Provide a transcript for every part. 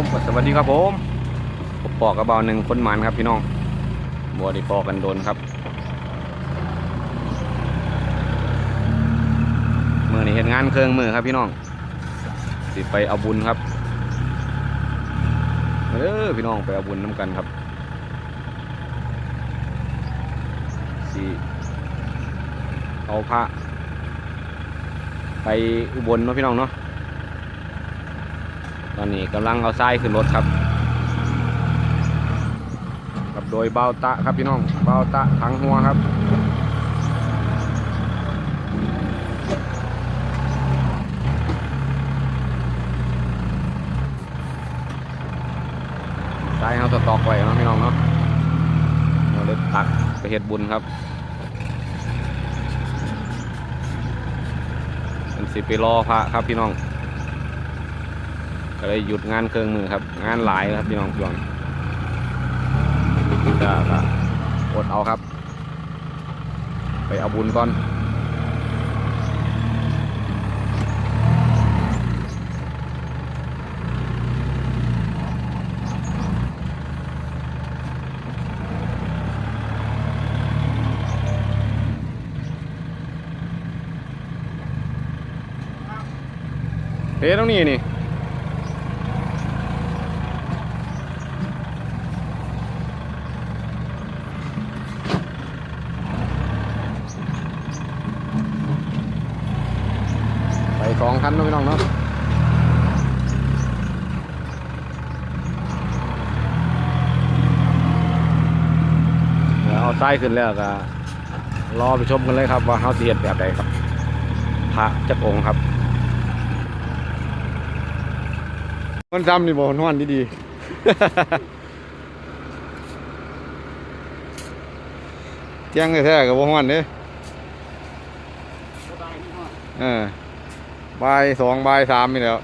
ผมสวัสดีครับผมผมปอกกระเบาหนึ่งคนหมันครับพี่น้องบัวได้ปอกกันโดนครับมือนี่เห็นงานเครื่องมือครับพี่น้องสิไปเอาบุญครับเออพี่น้องไปเอาบุญน้ำกันครับสิเอาพระไปอุบลเนาะพี่น้องเนาะ ตอนนี้กำลังเอาทรายขึ้นรถครับ กับโดยเบาตะครับพี่น้องเบาตะทั้งหัวครับทรายเอาสตอกไว้เนาะพี่น้องเนาะเราเลยตักไปเฮ็ดบุญครับเป็นสิไปรอพระครับพี่น้อง ก็เลยหยุดงานเครื่องมือครับ งานหลายครับพี่น้องพี่น้องจะก็อดเอาครับ ไปเอาบุญก่อนเฮ้ตรงนี้นี่ สองคันนะพี่น้องเนาะเดี๋ยวเอาไส้ขึ้นแล้วก็รอไปชมกันเลยครับ ว่าเขาเสียดแบบใดครับพระจักองค์ครับมันจำนี่บอกนอนดีๆเจียงแท้ๆกับบ่ฮ้อนเด้เออ บ่ายสองบ่ายสามนี่แหล้ว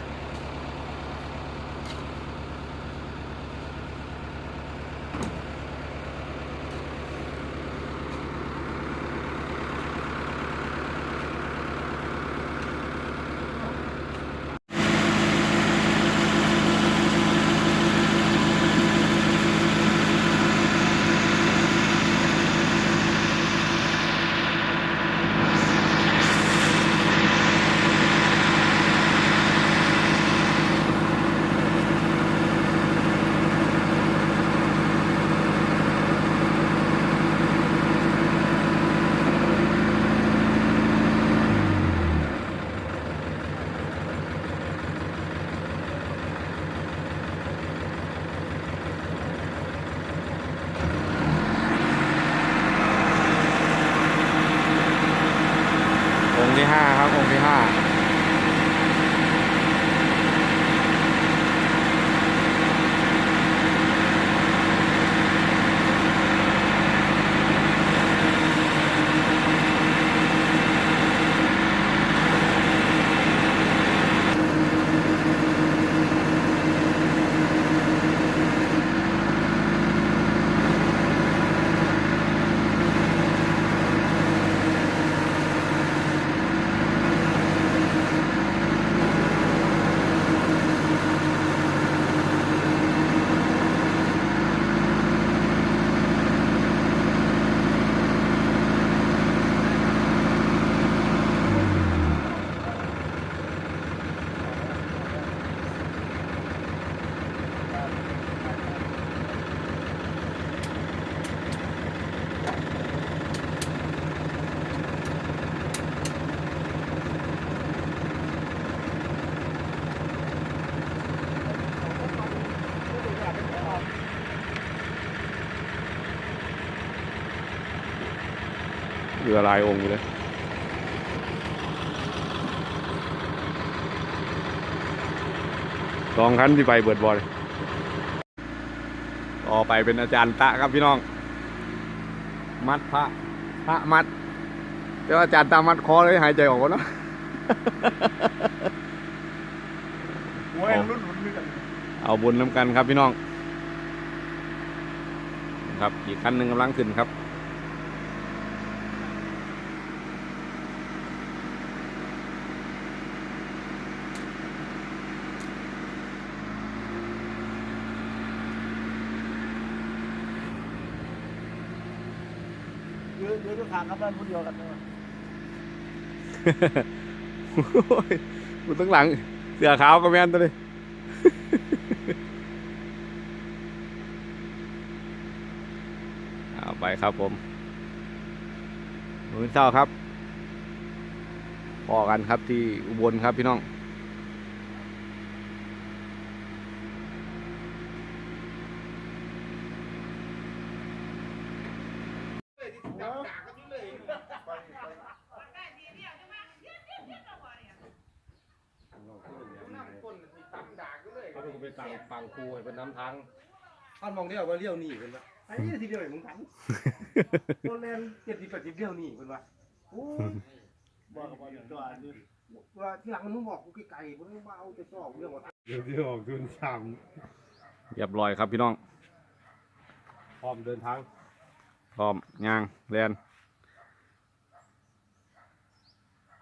เหลือหลายองค์อยู่เลยสองคันที่ไปเบิดบอลต่อไปเป็นอาจารย์ตะครับพี่น้อง มัดพระพระมัดเจ้าอาจารย์ตามัดคอเลยหายใจออกก่อนเนาะโอ้ยรุ่นรุ่นเรื่อนเอาบุญน้ำกันครับพี่น้อง ครับอีกคันหนึ่งกำลังขึ้นครับ ยืนยืนทุกทางครับบ้านคนเดียวกันนะโอ้ยตั้งหลัง เสือขาวก็แม่นตัวนี้เอาไปครับผมมือเช้าครับพอกันครับที่อุบลครับพี่น้อง เขาเป็นคนไปสั่งฟังครูให้เป็นน้ำทางท่านมองเดียวว่าเลี้ยวหนีเป็นปะไอ้นี่ทีเดียวเองมึงทันตัวแลนเจ็ดสิบแปดสิบเลี้ยวหนีเป็นปะโอ้ยบอกกับอกตัวนี้ว่าที่หลังมึงบอกกูไกลๆมึงมาเอาแต่ซอกเรื่องว่าเดี๋ยวเดี๋ยวออกทุนสามเรียบร้อยครับพี่น้องพร้อมเดินทาง พร้อมย่างแลน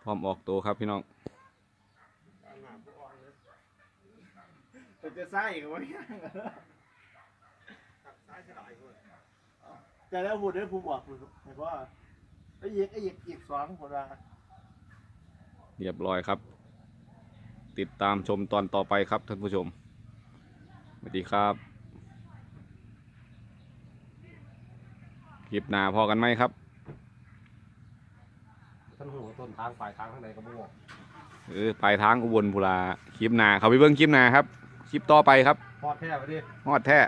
พร้อมออกตัวครับพี่น้องจะใส่กับว่าย่างแต่แล้วพูดได้พูดบอกพูดเห็นว่าไอ้อีกไอ้อีกอีกสองคนละเรียบร้อยครับ ติดตามชมตอนต่อไปครับท่านผู้ชมสวัสดีครับ ลิปหน้าพอกันไหมครับ ท่านหูว่าต้นทางปลายทางข้างในก็บ่บอกเออปลายทางอุบลพุราคลิปหน้าเขาไปเบิ้งคลิปหน้าครับ คลิปต่อไปครับพอดแท้ไปดิ ฮอดแท้